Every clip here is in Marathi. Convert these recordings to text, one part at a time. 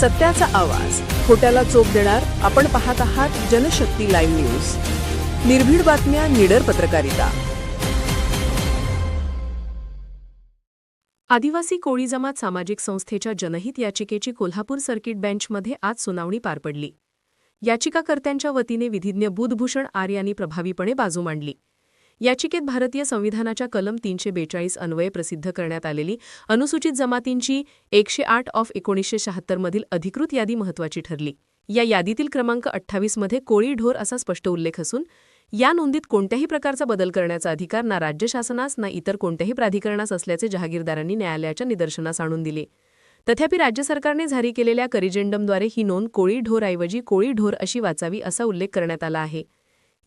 सत्याचा आवाज. खोट्याला चोप देणार आपण पाहत आहात जनशक्ती लाईव्ह न्यूज. निर्भीड बातम्या निडर पत्रकारिता. आदिवासी कोळी जमात सामाजिक संस्थेच्या जनहित याचिकेची कोल्हापूर सर्किट बेंचमध्ये आज सुनावणी पार पडली. याचिकाकर्त्यांच्या वतीने विधिज्ञ बुधभूषण आर यांनी प्रभावीपणे बाजू मांडली. याचिकेत भारतीय संविधानाच्या कलम तीनशे बेचाळीस अन्वये प्रसिद्ध करण्यात आलेली अनुसूचित जमातींची एकशे आठ ऑफ एकोणीसशे शहात्तरमधील अधिकृत यादी महत्वाची ठरली. या यादीतील क्रमांक अठ्ठावीसमध्ये कोळी ढोर असा स्पष्ट उल्लेख असून या नोंदीत कोणत्याही प्रकारचा बदल करण्याचा अधिकार ना राज्य शासनास ना इतर कोणत्याही प्राधिकरणास असल्याचे जहागीरदारांनी न्यायालयाच्या निदर्शनास आणून दिले. तथापि राज्य सरकारने जारी केलेल्या करिजेंडमद्वारे ही नोंद कोळी ढोरऐवजी कोळी ढोर अशी वाचावी असा उल्लेख करण्यात आला आहे.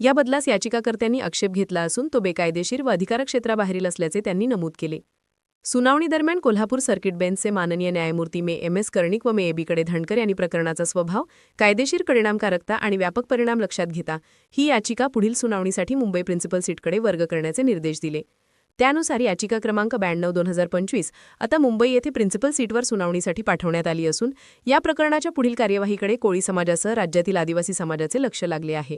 या बदलास याचिकाकर्त्यांनी आक्षेप घेतला असून तो बेकायदेशीर व अधिकारक्षेत्राबाहेरील असल्याचे त्यांनी नमूद केले. सुनावणी दरम्यान कोल्हापूर सर्किट बेंचचे माननीय न्यायमूर्ती मे एम एस कर्णिक व मे एबीकडे धनकर यांनी प्रकरणाचा स्वभाव कायदेशीर परिणामकारकता आणि व्यापक परिणाम लक्षात घेता ही याचिका पुढील सुनावणीसाठी मुंबई प्रिन्सिपल सीटकडे वर्ग करण्याचे निर्देश दिले. त्यानुसार याचिका क्रमांक ब्याण्णव दोन हजार पंचवीस आता मुंबई येथे प्रिन्सिपल सीटवर सुनावणीसाठी पाठवण्यात आली असून या प्रकरणाच्या पुढील कार्यवाहीकडे कोळी समाजासह राज्यातील आदिवासी समाजाचे लक्ष लागले आहे.